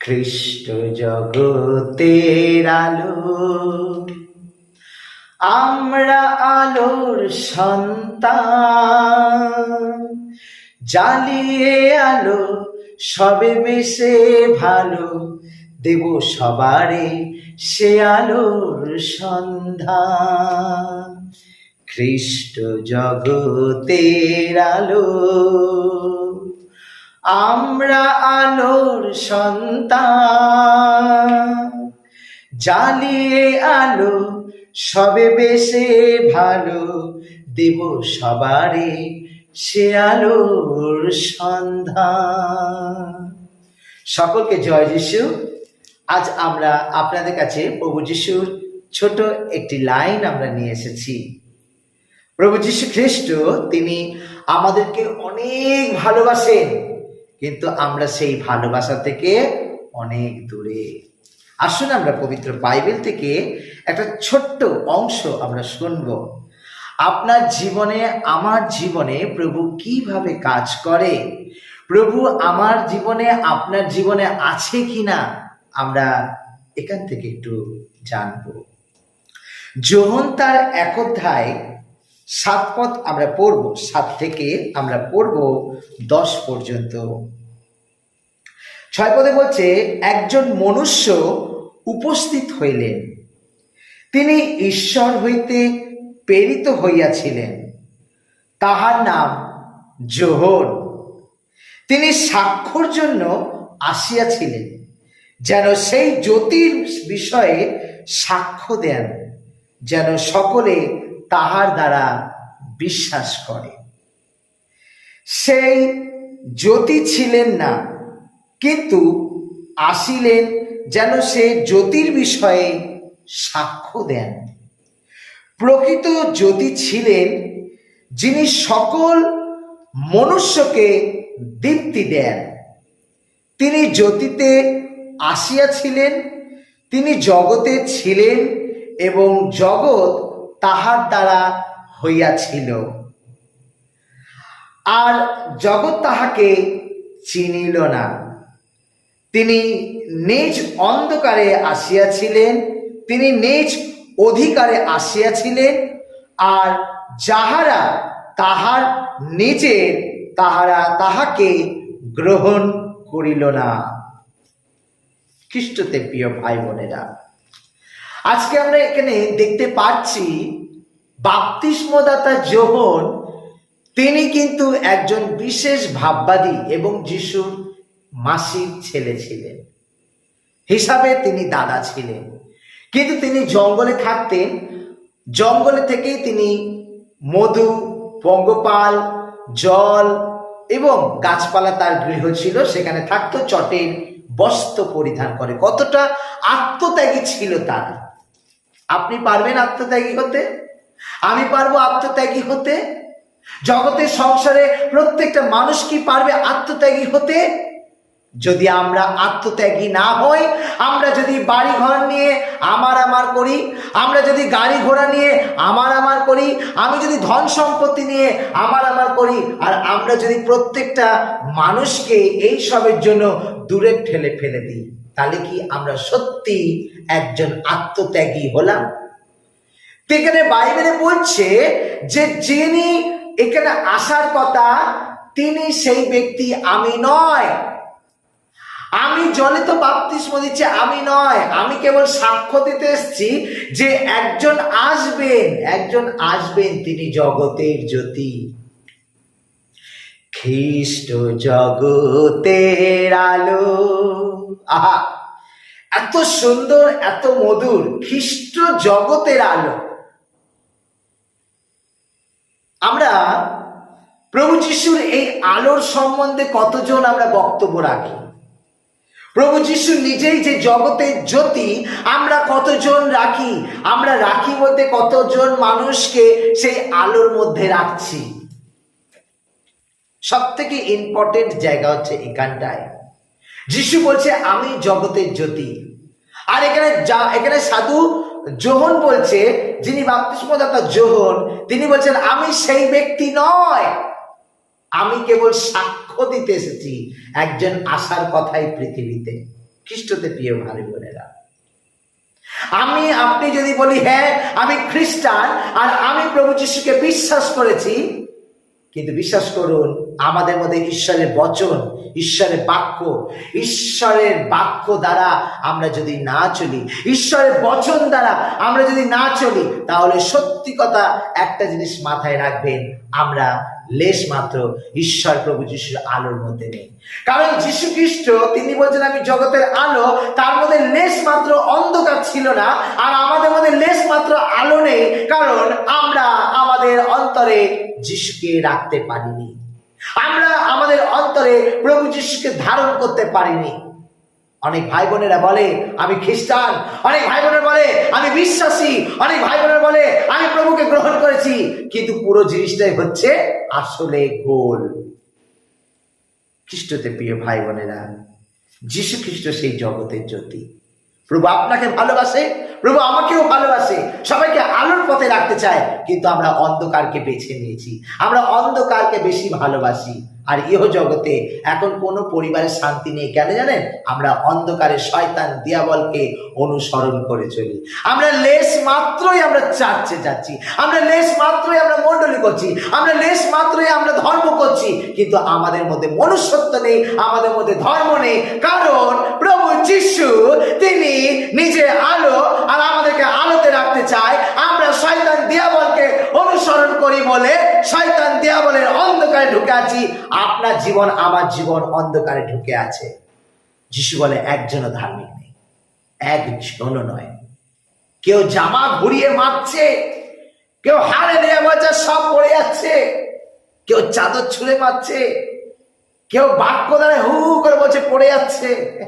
খ্রিস্ট জগতের আলো। আমরা আলোর সন্তান। জ্বালিয়ে আলো, সবে বেশে ভালো। দেব সবারে সে আলোর সন্ধান। খ্রিস্ট জগতের আলো। আমরা আলোর সন্তান। জ্বালিয়ে আলো, সবে বেশে ভালো, দেব সবারে সে আলোর সন্ধান। সকলকে জয় যিশু। আজ আমরা আপনাদের কাছে প্রভু যিশুর ছোট একটি লাইন আমরা নিয়ে এসেছি। প্রভু যীশু খ্রিস্ট, তিনি আমাদেরকে অনেক ভালোবাসেন। কিন্তু আমরা সেই ভালোবাসা থেকে অনেক দূরে। আসুন আমরা পবিত্র বাইবেল থেকে একটা ছোট্ট অংশ আমরা শুনব। আপনার জীবনে, আমার জীবনে প্রভু কীভাবে কাজ করে? প্রভু আমার জীবনে, আপনার জীবনে আছে কিনা? আমরা এখান থেকে একটু জানব। যোহন তার এক অধ্যায় সাত পথ আমরা পড়ব, সাত থেকে আমরা পড়ব দশ পর্যন্ত। ছয় পদে বলছে, একজন মনুষ্য উপস্থিত হইলেন। তিনি ঈশ্বর হইতে প্রেরিত হইয়াছিলেন। তাহার নাম জোহর তিনি সাক্ষর জন্য আসিয়াছিলেন, যেন সেই জ্যোতির বিষয়ে সাক্ষ্য দেন, যেন সকলে তাহার দ্বারা বিশ্বাস করে। সেই জ্যোতি ছিলেন না, কিন্তু আসিলেন যেন সে জ্যোতির বিষয়ে সাক্ষ্য দেন। প্রকৃত জ্যোতি ছিলেন যিনি সকল মনুষ্যকে দীপ্তি দেন। তিনি জ্যোতিতে আসিয়াছিলেন, তিনি জগতে ছিলেন এবং জগৎ তাহার দ্বারা হইয়াছিল। আর জগৎ তাহাকে চিনিল না। তিনি নিজ অন্ধকারে আসিয়াছিলেন, তিনি নিজ অধিকারে আসিয়াছিলেন, আর যাহারা তাহার নিজের তাহারা তাহাকে গ্রহণ করিল না। খ্রিস্টতে প্রিয় ভাই বোনেরা আজকে আমরা এখানে দেখতে পাচ্ছি বাপ্তিস্মদাতা যোহন তিনি কিন্তু একজন বিশেষ ভাববাদী এবং যিশুর মাসির ছেলে ছিলেন। হিসাবে তিনি দাদা ছিলেন। কিন্তু তিনি জঙ্গলে থাকতেন। জঙ্গলে থেকেই তিনি মধু, পঙ্গপাল, জল এবং গাছপালা তার গৃহ ছিল, সেখানে থাকতো, চটের বস্ত্র পরিধান করে। কতটা আত্মত্যাগী ছিল তার। আপনি পারবেন আত্মত্যাগী হতে? আমি পারব আত্মত্যাগী হতে? জগতের সংসারে প্রত্যেকটা মানুষ কি পারবে আত্মত্যাগী হতে? যদি আমরা আত্মত্যাগী না হই, আমরা যদি বাড়ি ঘর নিয়ে আমার আমার করি, আমরা যদি গাড়ি ঘোড়া নিয়ে আমার আমার করি, আমি যদি ধন সম্পত্তি নিয়ে আমার আমার করি, আর আমরা যদি প্রত্যেকটা মানুষকে এই সবের জন্য দূরে ঠেলে ফেলে দিই। তাহলে কি আমরা সত্যি একজন আত্মত্যাগী হলাম? এখানে বাইবেলে বলছে যে যিনি এখানে আসার কথা, তিনি সেই ব্যক্তি, আমি নয়। আমি জলে তো বাপতিস্ম দিচ্ছে, আমি নয়। আমি কেবল সাক্ষ্য দিতে এসেছি যে একজন আসবেন একজন আসবেন তিনি জগতের জ্যোতি। খ্রিস্ট জগতের আলো। আহা! এত সুন্দর, এত মধুর খ্রিস্ট জগতের আলো। আমরা প্রভু যিশুর এই আলোর সম্বন্ধে কতজন আমরা বক্তব্য রাখি? প্রভু যিশু নিজেই যে জগতের জ্যোতি, আমরা কতজন রাখি? আমরা রাখি বলতে কতজন মানুষকে সেই আলোর মধ্যে রাখছি? সব থেকে ইম্পর্টেন্ট জায়গা হচ্ছে এখানটায়। যিশু বলছে, আমি জগতের জ্যোতি। আর এখানে যা, এখানে সাধু যোহন বলছে, যিনি বাপ্তিস্মদাতা যোহন তিনি বলছেন, আমি সেই ব্যক্তি নয়। আমি কেবল সাক্ষ্য দিতে এসেছি একজন আসার কথাই পৃথিবীতে। খ্রিস্টতে প্রিয় ভাই বোনেরা, আমি, আপনি যদি বলি হ্যাঁ আমি খ্রিস্টান, আর আমি প্রভু যিশুকে বিশ্বাস করেছি কিন্তু বিশ্বাস করুন, আমাদের মধ্যে ঈশ্বরের বচন, ঈশ্বরের বাক্য ঈশ্বরের বাক্য দ্বারা আমরা যদি না চলি, ঈশ্বরের বচন দ্বারা আমরা যদি না চলি, তাহলে সত্যি কথা একটা জিনিস মাথায় রাখবেন, আমরা লেশ মাত্র ঈশ্বর, প্রভু যিশুর আলোর মধ্যে নেই। কারণ যিশু খ্রিস্ট, তিনি বলছেন, আমি জগতের আলো, তার মধ্যে লেশ মাত্র অন্ধকার ছিল না, আর আমাদের মধ্যে লেশ মাত্র আলো নেই, কারণ আমরা আমাদের অন্তরে যিশুকে রাখতে পারিনি। আমরা আমাদের অন্তরে প্রভু যিশুকে ধারণ করতে পারিনি। অনেক ভাই বোনেরা বলে, আমি খ্রিস্টান। অনেক ভাই বোনেরা বলে, আমি বিশ্বাসী। অনেক ভাই বোনেরা বলে, আমি প্রভুকে গ্রহণ করেছি। কিন্তু পুরো জিনিসটাই হচ্ছে আসলে গোল। খ্রিস্টতে প্রিয় ভাই বোনেরা যিশু খ্রিস্ট সেই জগতের জ্যোতি। প্রভু আপনাকে ভালোবাসে, প্রভু আমাকেও ভালোবাসে। সবাইকে রাখতে চায়, কিন্তু আমরা অন্ধকারকে বেছে নিয়েছি। আমরা অন্ধকারকে বেশি ভালোবাসি। আর ইহ জগতে এখন কোনো পরিবারের শান্তি নেই কেন জানেন? আমরা অন্ধকারের শয়তান দিয়াবলকে অনুসরণ করে চলি। আমরা লেশ মাত্রই আমরা চার্চে যাচ্ছি। আমরা লেশ মাত্রই আমরা মণ্ডলী করছি। আমরা লেশ মাত্রই আমরা ধর্ম করছি। কিন্তু আমাদের মধ্যে মনুষ্যত্ব নেই, আমাদের মধ্যে ধর্ম নেই। কারণ যিশু, তিনি নিজে আলো আর আমাদেরকে আলোতে রাখতে চায়। আমরা শয়তান দিয়াবলকে অনুসরণ করি বলে শয়তান দিয়াবলের অন্ধকারে ঢুকে আছি। আপনার জীবন আমার জীবন অন্ধকারে ঢুকে আছে। যিশু বলে, একজনও ধার্মিক নেই। একজনও নয়। কেউ জামা ঘুরিয়ে মারছে, কেউ হাড়ে দেয়া বাচ্চা সব পড়ে যাচ্ছে, কেউ চাদর ছুঁড়ে মারছে, কেউ বাক্য দ্বারা হু করে বলছে, পড়ে যাচ্ছে।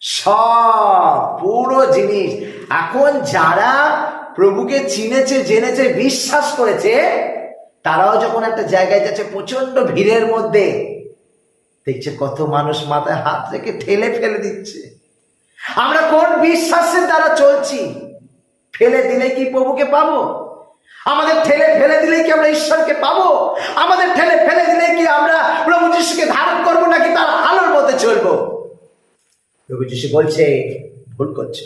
সব পুরো জিনিস। এখন যারা প্রভুকে চিনেছে, জেনেছে, বিশ্বাস করেছে, তারাও যখন একটা জায়গায় যাচ্ছে প্রচণ্ড ভিড়ের মধ্যে, দেখছে কত মানুষ মাথায় হাত রেখে ঠেলে ফেলে দিচ্ছে। আমরা কোন বিশ্বাসের দ্বারা চলছি? ফেলে দিলে কি প্রভুকে পাবো? আমাদের ঠেলে ফেলে দিলে কি আমরা ঈশ্বরকে পাবো? আমাদের ঠেলে ফেলে দিলে কি আমরা প্রভু যিশুকে ধারণ করব নাকি তার আলোর মধ্যে চলবো? প্রভু বলছে, ভুল করছ।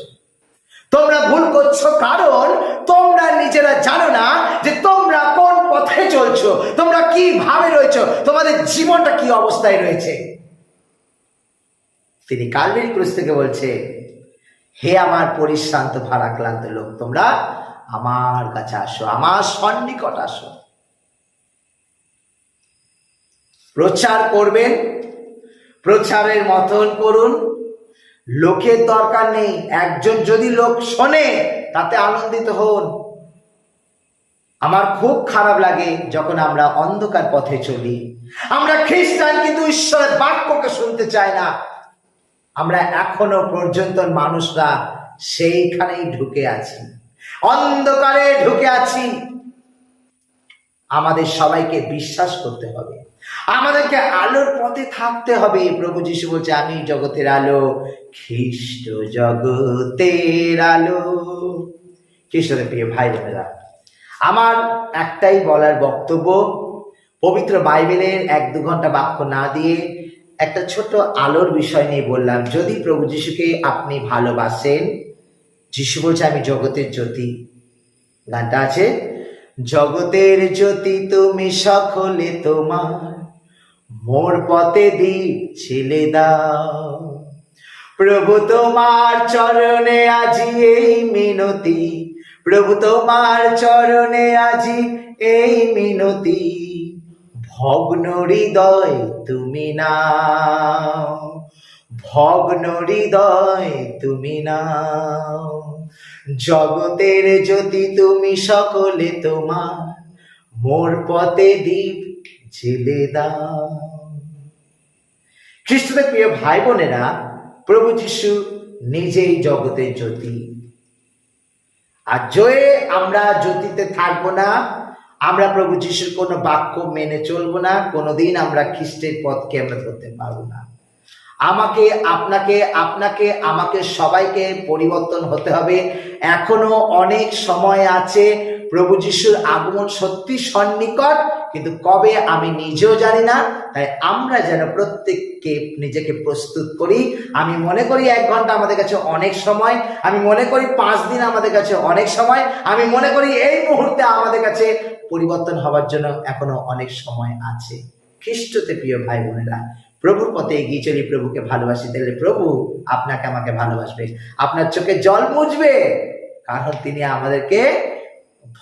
তোমরা ভুল করছ কারণ তোমরা নিজেরা জানো না যে তোমরা কোন পথে চলছো, তোমরা কি ভাবে রয়েছো, তোমাদের জীবনটা কি অবস্থায় রয়েছে? তিনি কালবেরি ক্রুশ থেকে বলছে, হে আমার পরিশ্রান্ত ভারাক্লান্ত লোক, তোমরা আমার কাছে আসো, আমার সন্নিকট আসো। প্রচার করবেন, প্রচারের মতন করুন লোকের দরকার নেই। একজন যদি লোক শোনে, তাতে আনন্দিত হন। আমার খুব খারাপ লাগে যখন আমরা অন্ধকার পথে চলি। আমরা খ্রিস্টান, কিন্তু ঈশ্বরের বাক্যকে শুনতে চাই না। আমরা এখনও পর্যন্ত মানুষরা সেইখানেই ঢুকে আছি। অন্ধকারে ঢুকে আছি। আমাদের সবাইকে বিশ্বাস করতে হবে। আমাদেরকে আলোর পথে থাকতে হবে। প্রভু যিশু বলছে, আমি জগতের আলো, খ্রিস্ট জগতের আলো। খ্রিস্টদের প্রিয় ভাই বোনেরা, আমার একটাই বলার বক্তব্য, পবিত্র বাইবেলের এক দু ঘণ্টা বাক্য না দিয়ে একটা ছোট আলোর বিষয় নিয়ে বললাম। যদি প্রভু যিশুকে আপনি ভালোবাসেন, যিশু বলছে, আমি জগতের জ্যোতি। গানটা আছে, জগতের জ্যোতি তুমি সকলে তোমার মোর পথে দ্বীপ ছেলে দাও। প্রভু তোমার চরণে আজি এই মিনতি, প্রভু তোমার চরণে আজি এই মিনতি। ভগ্ন হৃদয় তুমি নাও, ভগ্ন হৃদয় তুমি নাও। জগতের জ্যোতি তুমি সকলে তোমার, মোর পথে দ্বীপ দাও খ্রিস্টদের প্রিয় ভাই বোনেরা প্রভু যিশু নিজেই জগতের জ্যোতি। আর জয়ে আমরা জ্যোতিতে থাকব না, আমরা প্রভু যিশুর কোনো বাক্য মেনে চলবো না, কোনোদিন আমরা খ্রিস্টের পথকে আমরা ধরতে পারব না। আমাকে, আপনাকে আপনাকে, আমাকে সবাইকে পরিবর্তন হতে হবে। এখনও অনেক সময় আছে প্রভু যিশুর আগমন সত্যি সন্নিকট, কিন্তু কবে আমি নিজেও জানি না। তাই আমরা যেন প্রত্যেককে নিজেকে প্রস্তুত করি। আমি মনে করি এক ঘণ্টা আমাদের কাছে অনেক সময়, আমি মনে করি পাঁচ দিন আমাদের কাছে অনেক সময়, আমি মনে করি এই মুহূর্তে আমাদের কাছে পরিবর্তন হওয়ার জন্য এখনও অনেক সময় আছে। খ্রিস্টতে, প্রিয় ভাই বোনেরা প্রভুর পথে এগিয়ে চলি, প্রভুকে ভালোবাসি তাহলে প্রভু আপনাকে আমাকে ভালোবাসবে। আপনার চোখে জল মুছবে, কারণ তিনি আমাদেরকে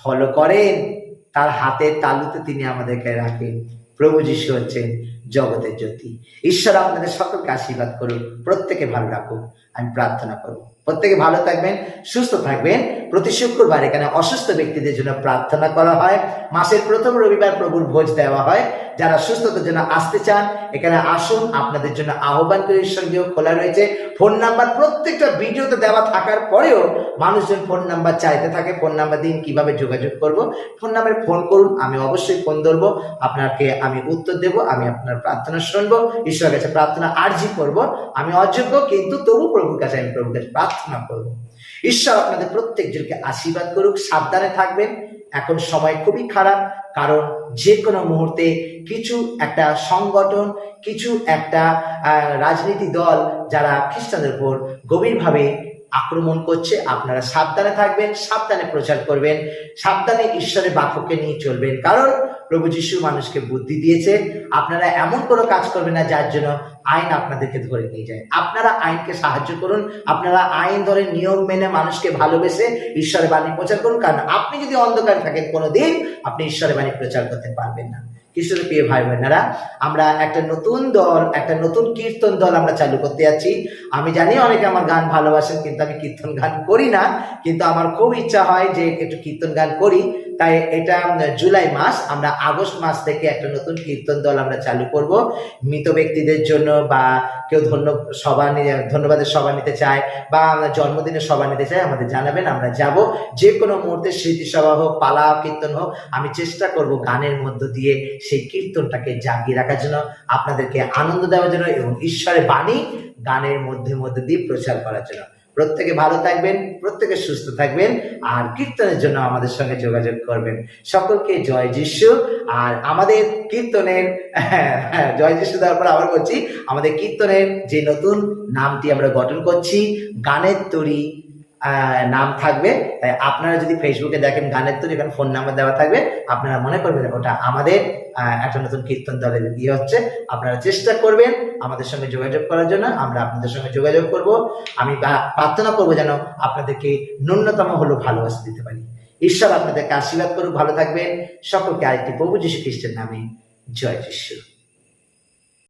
ফলো করেন। তার হাতের তালুতে তিনি আমাদেরকে রাখেন। প্রভু যিশু হচ্ছেন জগতের জ্যোতি। ঈশ্বর আপনাদের সকলকে আশীর্বাদ করুন প্রত্যেকে ভালো রাখুন আমি প্রার্থনা করব। প্রত্যেকে ভালো থাকবেন, সুস্থ থাকবেন। প্রতি শুক্রবার এখানে অসুস্থ ব্যক্তিদের জন্য প্রার্থনা করা হয়। মাসের প্রথম রবিবার প্রভুর ভোজ দেওয়া হয়। যারা সুস্থতার জন্য আসতে চান, এখানে আসুন। আপনাদের জন্য আহ্বান করে সঙ্গেও খোলা রয়েছে। ফোন নাম্বার প্রত্যেকটা ভিডিওতে দেওয়া থাকার পরেও মানুষজন ফোন নাম্বার চাইতে থাকে। ফোন নাম্বার দিন কীভাবে যোগাযোগ করব? ফোন নাম্বারে ফোন করুন। আমি অবশ্যই ফোন ধরবো। আপনাকে আমি উত্তর দেব। আমি আপনার প্রার্থনা শুনব। ঈশ্বরের কাছে প্রার্থনা আর্জি করব। আমি অযোগ্য, কিন্তু তবু প্রভুর কাছে আমি প্রভুর কাছে প্রার্থনা করব ঈশ্বর আপনাদের প্রত্যেকজনকে আশীর্বাদ করুক, সাবধানে থাকবেন। এখন সময় খুবই খারাপ, কারণ যে কোনো মুহূর্তে কিছু একটা সংগঠন, কিছু একটা রাজনীতি দল যারা খ্রিস্টানদের উপর গভীরভাবে আক্রমণ করছে, আপনারা সাবধানে থাকবেন, সাবধানে প্রচার করবেন, সাবধানে ঈশ্বরের বাক্যকে নিয়ে চলবেন। কারণ প্রভু যিশু মানুষকে বুদ্ধি দিয়েছে, আপনারা এমন কোনো কাজ করবেন না যার জন্য আইন আপনাদেরকে ধরে নিয়ে যায়। আপনারা আইনকে সাহায্য করুন, আপনারা আইন ধরে নিয়ম মেনে মানুষকে ভালোবেসে ঈশ্বরের বাণী প্রচার করুন, কারণ আপনি যদি অন্ধকার থাকেন কোনোদিন, আপনি ঈশ্বরের বাণী প্রচার করতে পারবেন না। কৃষ্ণের প্রিয় ভাই বোনেরা, আমরা একটা নতুন দল, একটা নতুন কীর্তন দল আমরা চালু করতে যাচ্ছি। আমি জানি অনেকে আমার গান ভালোবাসেন, কিন্তু আমি কীর্তন গান করি না। কিন্তু আমার খুব ইচ্ছা হয় যে একটু কীর্তন গান করি। তাই এটা জুলাই মাস, আমরা আগস্ট মাস থেকে একটা নতুন কীর্তন দল আমরা চালু করব। মৃত ব্যক্তিদের জন্য বা কেউ ধন্য সভা নিয়ে, ধন্যবাদের সভা নিতে চায় বা আমরা জন্মদিনের সভা নিতে চাই, আমাদের জানাবেন, আমরা যাব। যে কোনো মুহূর্তে স্মৃতিসভা হোক, পালা কীর্তন হোক, আমি চেষ্টা করব গানের মধ্য দিয়ে সেই কীর্তনটাকে জাগিয়ে রাখার জন্য, আপনাদেরকে আনন্দ দেওয়ার জন্য এবং ঈশ্বরের বাণী গানের মধ্যে মধ্যে দিয়ে প্রচার করার জন্য। প্রত্যেকে ভালো থাকবেন, প্রত্যেকে সুস্থ থাকবেন, আর কীর্তনের জন্য আমাদের সঙ্গে যোগাযোগ করবেন। সকলকে জয় যিশু, আর আমাদের কীর্তনের, জয় যিশু দেওয়ার পর আবার বলছি, আমাদের কীর্তনের যে নতুন নামটি আমরা গঠন করছি, গানের তরি নাম থাকবে। তাই আপনারা যদি ফেসবুকে দেখেন গানের তরি, এখানে ফোন নাম্বার দেওয়া থাকবে, আপনারা মনে করবেন ওটা আমাদের একটা নতুন কীর্তন দলের ইয়ে হচ্ছে। আপনারা চেষ্টা করবেন আমাদের সঙ্গে যোগাযোগ করার জন্য, আমরা আপনাদের সঙ্গে যোগাযোগ করব। আমি প্রার্থনা করব যেন আপনাদেরকে ন্যূনতম হলো ভালোবাসা দিতে পারি। ঈশ্বর আপনাদেরকে আশীর্বাদ করুক, ভালো থাকবেন। সকলকে আরেকটি প্রভু যীশু খ্রিস্টের নামে জয় যিশু।